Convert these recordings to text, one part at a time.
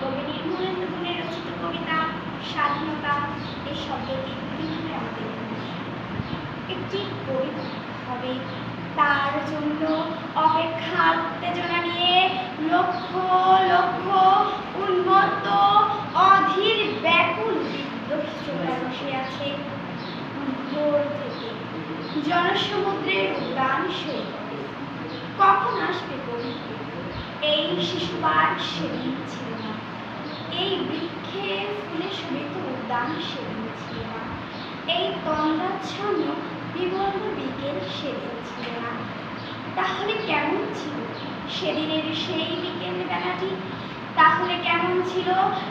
কবি নির্মলেন্দ্র গুণের রচিত কবিতা, স্বাধীনতা এই শব্দটি কীভাবে আমাদের? একটি কবিতা হবে তার জন্য অপেক্ষা উত্তেজনা নিয়ে লক্ষ লক্ষ উন্মত্ত, অধীর ব্যাকুল বসে আছে ভোর থেকে জনসমুদ্রের উদ্যান সৈকতে কখন আসবে কবি এই শিশুবার সেদিন ছিল এই বৃক্ষে ফুলে শোভিত উদ্যান সেদিন ছিল না। এই তন্দ্রাচ্ছন্ন বিবর্ণ বিকেল সেদিন ছিল না। তাহলে কেমন ছিল সেদিনের সেই বিকেল বেলাটি তাহলে কেমন ছিল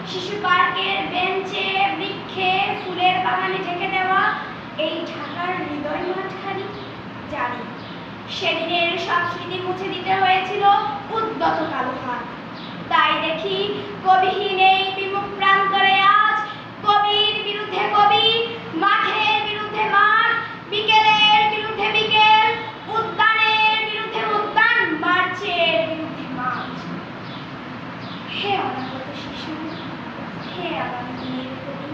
শিশু পার্কের বেঞ্চে বৃক্ষে ফুলের বাগানে ঢেকে দেওয়া এই ঢাকার হৃদয় মাঠখানি? জানি, সেদিনের সব স্মৃতি মুছে দিতে হয়েছিল উদ্যত কালো হাত। তাই দেখি হে অনাগত শিশু। হে আগামী দিনের কবি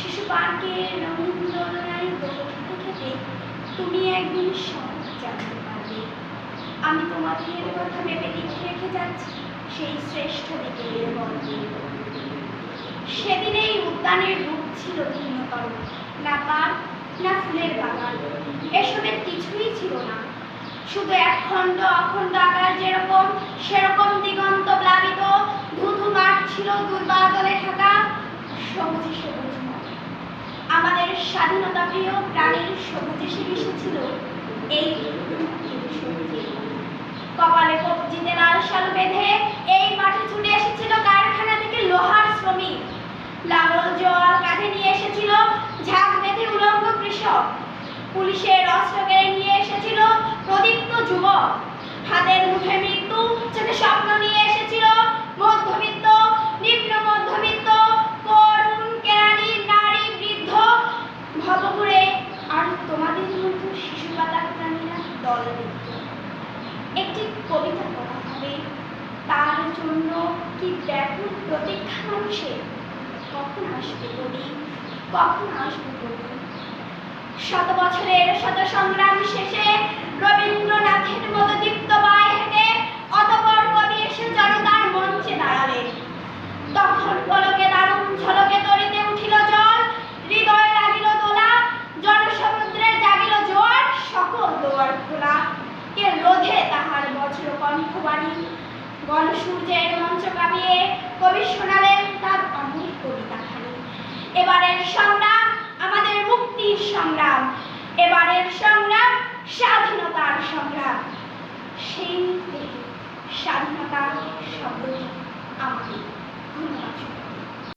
শিশু পার্কের রঙিন দোলনায় দোল খেতে তুমি একদিন সব জানতে পারবে। আমি তোমাদের কথা ভেবে লিখে রেখে যাচ্ছি, সেই শ্রেষ্ঠ বিকেলের গল্পে। সেদিন এই উদ্যানের রূপ ছিল ভিন্নতর, না পার্ক না ফুলের বাগান। এসবের কিছুই ছিল না। শুধু একখণ্ড, অখণ্ড আকার যেরকম, সেরকম দিগন্ত প্লাবিত ছিল দুর্বাদলে ঢাকা সবুজে সবুজময় আমাদের স্বাধীনতা প্রিয় প্রাণীর সবুজে সে মিশেছিল এই সবুজে। কপালে কবজিতে লাল শাল বেঁধে এই মাঠে ছুটে এসেছিল কারখানা থেকে লোহার শ্রমিক। লাঙল জল কাঁধে নিয়ে এসেছিল ঝাঁক বেঁধে উলঙ্গ কৃষক। পুলিশের অস্ত্র নিয়ে এসেছিল কবিতা পড়া হবে। তার জন্য কি ব্যাকুল প্রতীক্ষা মানুষের? কখন আসবে কবি? কখন আসবে কবি? শত বছরের শত সংগ্রাম শেষে রবীন্দ্রনাথের গণসূর্যের মঞ্চ কাঁপিয়ে কবি শোনালেন তার অমূল কবিতা এবারের সংগ্রাম আমাদের মুক্তির সংগ্রাম। এবারের সংগ্রাম স্বাধীনতার সংগ্রাম। সেই স্বাধীনতা শব্দটি আমাদের ধন্যবাদ